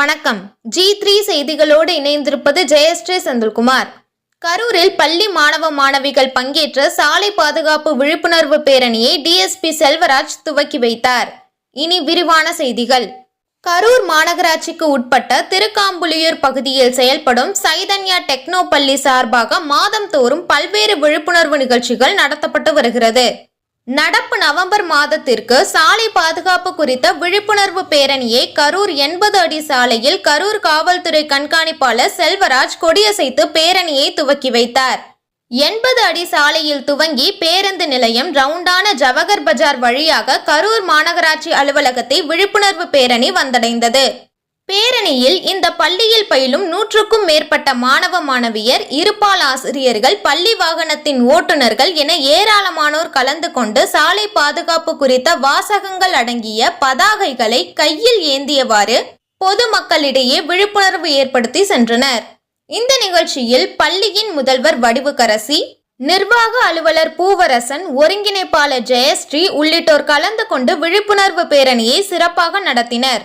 வணக்கம். G three செய்திகளோடு இணைந்திருப்பது ஜெயஸ்ரீ செந்தில்குமார். கரூரில் பள்ளி மாணவ மாணவிகள் பங்கேற்ற சாலை பாதுகாப்பு விழிப்புணர்வு பேரணியை டிஎஸ்பி செல்வராஜ் துவக்கி வைத்தார். இனி விரிவான செய்திகள். கரூர் மாநகராட்சிக்கு உட்பட்ட திருக்காம்புலியூர் பகுதியில் செயல்படும் சைதன்யா டெக்னோ பள்ளி சார்பாக மாதந்தோறும் பல்வேறு விழிப்புணர்வு நிகழ்ச்சிகள் நடத்தப்பட்டு வருகிறது. நடப்பு நவம்பர் மாதத்திற்கு சாலை பாதுகாப்பு குறித்த விழிப்புணர்வு பேரணியை கரூர் எண்பது அடி சாலையில் கரூர் காவல்துறை கண்காணிப்பாளர் செல்வராஜ் கொடியசைத்து பேரணியை துவக்கி வைத்தார். எண்பது அடி சாலையில் துவங்கி பேருந்து நிலையம் ரவுண்டான ஜவஹர் பஜார் வழியாக கரூர் மாநகராட்சி அலுவலகத்தை விழிப்புணர்வு பேரணி வந்தடைந்தது. பேரணியில் இந்த பள்ளியில் பயிலும் நூற்றுக்கும் மேற்பட்ட மாணவ மாணவியர் இருபால் ஆசிரியர்கள் பள்ளி வாகனத்தின் ஓட்டுநர்கள் என ஏராளமானோர் கலந்து கொண்டு சாலை பாதுகாப்பு குறித்த வாசகங்கள் அடங்கிய பதாகைகளை கையில் ஏந்தியவாறு பொதுமக்களிடையே விழிப்புணர்வு ஏற்படுத்தி சென்றனர். இந்த நிகழ்ச்சியில் பள்ளியின் முதல்வர் வடிவுக்கரசி நிர்வாக அலுவலர் பூவரசன் ஒருங்கிணைப்பாளர் ஜெயஸ்ரீ உள்ளிட்டோர் கலந்து கொண்டு விழிப்புணர்வு பேரணியை சிறப்பாக நடத்தினர்.